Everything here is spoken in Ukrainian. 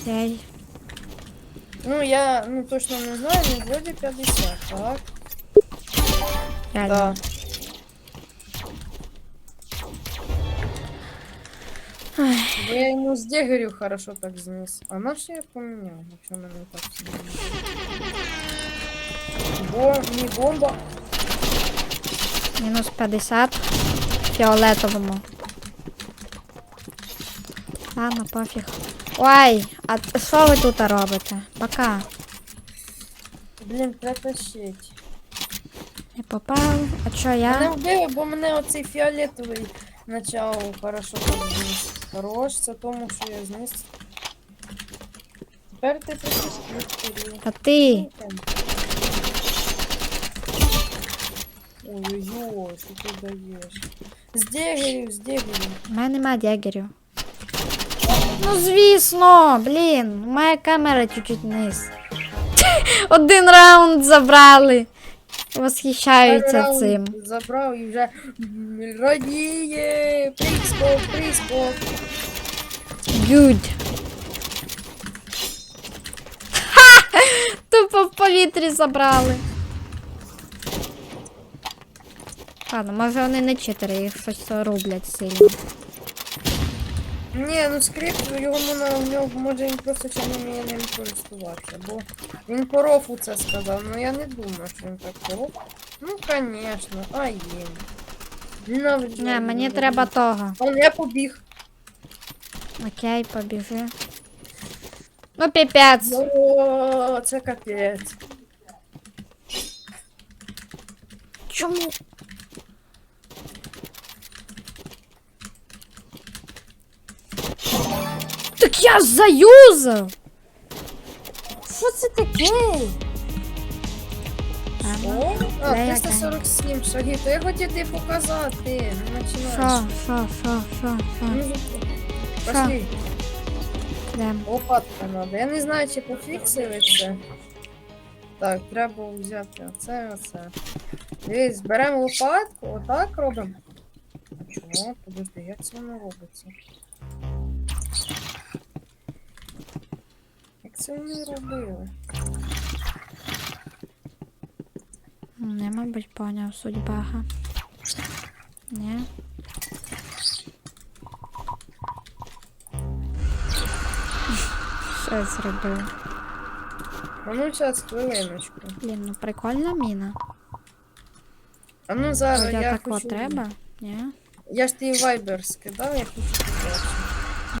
Окей. Ну, я ну, точно не знаю, ну вроде 50, так? Да. Я йому з дегерю хорошо так зніс. А на що я поміняв, якщо мене так сильно. Бо не бомба. Мінус 50. Фіолетовому. Ладно, пофіг. Ой, а що ви тут робите? Пока. Блін, притащить. Не попав. А Мене я? вбили, бо мене оцей фіолетовий почав хорошо зніс. Хорош, це тому, що я зніс. Тепер ти притащив. Та ти. Ой-ой-ой, що ти даєш? З дегерю, з дегерю. У мене нема дягерів. Ну звісно, блін, моя камера чуть-чуть вниз. Один раунд забрали. Восхищаються Раунд цим. Забрав і вже радіє. Прискок, прискок. Good. Ха! Тупо в повітрі забрали. Ладно, може вони не читери, їх щось роблять сильно. Ні, ну скрипт, його можна, в нього, може він просто ще не вміє ним користуватися, бо він по рофу це сказав, ну я не думаю, що він так по. Ну, звісно, а є. Ненавиджу. Не, мені ненавиджу. треба того. Он я побіг. Окей, побіжи. Ну, піпець. О, це капець. Чому? Так я ж заюзав! Що це таке? О, а, Де 347 шагів, то я хотів тобі показати. Не Що, починаєш. що, що, що, що? Ну, Пошли. Де? Лопатка надо. Я не знаю, чи пофіксили це. Так, треба взяти оце, оце. Дивись, беремо лопатку, отак робимо. Чого? Подожди, як це воно робиться? Це вони робили? Не, мабуть, поняв суть бага. Ні. Що я зробив? А ну зараз хвилиночку. Блін, ну прикольна міна. А ну зараз Хоча я тако хочу. треба? Ні. Я ж тобі вайбер скидав, я хочу